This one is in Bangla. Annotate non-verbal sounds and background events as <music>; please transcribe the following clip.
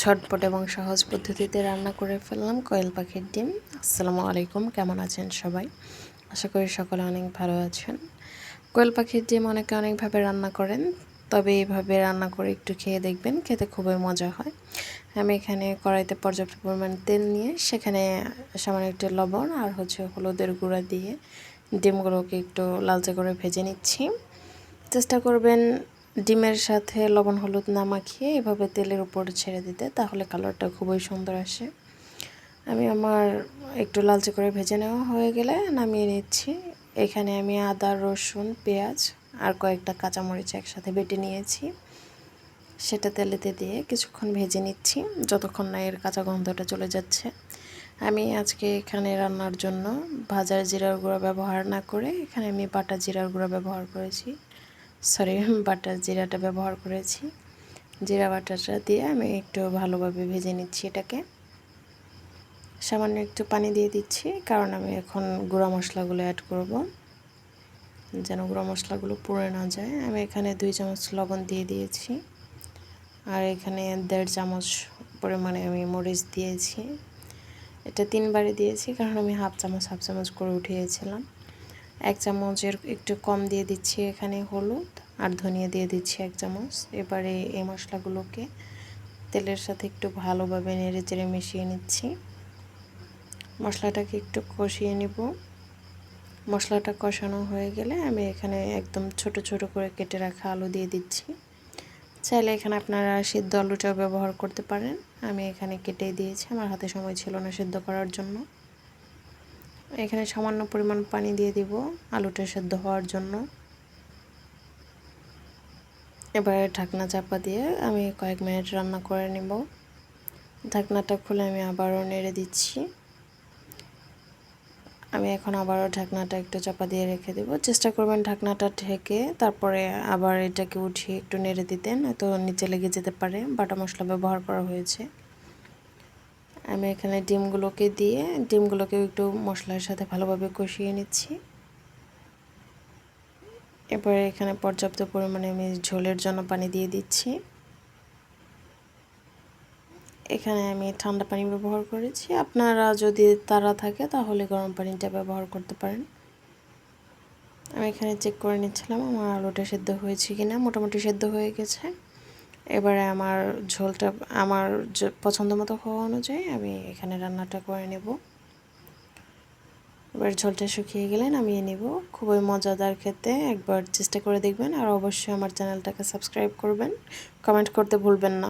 ছটপট এবং সহজ পদ্ধতিতে রান্না করে ফেললাম কোয়েল পাখির ডিম। আসসালামু আলাইকুম, কেমন আছেন সবাই? আশা করি সকলে অনেক ভালো আছেন। কোয়েল পাখির ডিম অনেকে অনেকভাবে রান্না করেন, তবে এইভাবে রান্না করে একটু খেয়ে দেখবেন, খেতে খুবই মজা হয়। আমি এখানে কড়াইতে পর্যাপ্ত পরিমাণ তেল নিয়ে, সেখানে সামান্য একটু লবণ আর হচ্ছে হলুদের গুঁড়া দিয়ে ডিমগুলোকে একটু লালচে করে ভেজে নিচ্ছি। চেষ্টা করবেন ডিমের সাথে লবণ, হলুদ না মাখিয়ে এভাবে তেলের উপর ছেড়ে দিতে, তাহলে কালারটা খুবই সুন্দর আসে। আমি আমার একটু লালচে করে ভেজে নেওয়া হয়ে গেলে নামিয়ে নিচ্ছি। এখানে আমি আদা, রসুন, পেঁয়াজ আর কয়েকটা কাঁচামরিচ একসাথে বেটে নিয়েছি। সেটা তেলেতে দিয়ে কিছুক্ষণ ভেজে নিচ্ছি, যতক্ষণ না এর কাঁচা গন্ধটা চলে যাচ্ছে। আমি আজকে এখানে রান্নার জন্য ভাজার জিরার গুঁড়া ব্যবহার না করে এখানে আমি বাটা জিরার গুঁড়া ব্যবহার করেছি। সরি বাটার <laughs> জিরাটা ব্যবহার করেছি। জিরা বাটারটা দিয়ে আমি একটু ভালোভাবে ভেজে নিচ্ছি এটাকে। সামান্য একটু পানি দিয়ে দিচ্ছি, কারণ আমি এখন গুঁড়া মশলাগুলো অ্যাড করব। যেন গুঁড়া মশলাগুলো পুড়ে না যায়। আমি এখানে দুই চামচ লবণ দিয়ে দিয়েছি। আর এখানে দেড় চামচ পরিমাণে আমি মরিচ দিয়েছি। এটা তিনবারে দিয়েছি, কারণ আমি হাফ চামচ হাফ চামচ করে উঠিয়েছিলাম। এক চামচের একটু কম দিয়ে দিচ্ছি এখানে হলুদ আর ধনিয়া দিয়ে দিচ্ছি এক চামচ। এবারে এই মশলাগুলোকে তেলের সাথে একটু ভালোভাবে নেড়ে চেড়ে মিশিয়ে নিচ্ছি। মশলাটাকে একটু কষিয়ে নিব। মশলাটা কষানো হয়ে গেলে আমি এখানে একদম ছোট ছোট করে কেটে রাখা আলু দিয়ে দিচ্ছি। চাইলে এখানে আপনারা সিদ্ধ আলুটাও ব্যবহার করতে পারেন। আমি এখানে কেটে দিয়েছি। আমার হাতে সময় ছিল না সিদ্ধ করার জন্য। এখানে সামান্য পরিমাণ পানি দিয়ে দিব আলুটা সেদ্ধ হওয়ার জন্য। এবারে ঢাকনা চাপা দিয়ে আমি কয়েক মিনিট রান্না করে নেব। ঢাকনাটা খুলে আমি আবারও নেড়ে দিচ্ছি। আমি এখন আবারও ঢাকনাটা একটু চাপা দিয়ে রেখে দেব। চেষ্টা করবেন ঢাকনাটা ঢেকে তারপরে আবার এটাকে উঠিয়ে একটু নেড়ে দিতেন। এত নিচে লেগে যেতে পারে, বাটা মশলা ব্যবহার করা হয়েছে। আমি এখানে ডিমগুলোকে দিয়ে ডিমগুলোকে একটু মশলার সাথে ভালোভাবে কষিয়ে নিচ্ছি। এরপরে এখানে পর্যাপ্ত পরিমাণে আমি ঝোলের জন্য পানি দিয়ে দিচ্ছি। এখানে আমি ঠান্ডা পানি ব্যবহার করেছি। আপনারা যদি তারা থাকে তাহলে গরম পানিটা ব্যবহার করতে পারেন। আমি এখানে চেক করে নিচ্ছিলাম, আমার আলুটা সেদ্ধ হয়েছে কিনা, মোটামুটি সেদ্ধ হয়ে গেছে। এবারে আমার ঝোলটা, আমার পছন্দ মতো খাওয়া অনুযায়ী আমি এখানে রান্নাটা করে নেব। এবার ঝোলটা শুকিয়ে গেলে নামিয়ে নিব। খুবই মজাদার খেতে, একবার চেষ্টা করে দেখবেন। আর অবশ্যই আমার চ্যানেলটাকে সাবস্ক্রাইব করবেন। কমেন্ট করতে ভুলবেন না।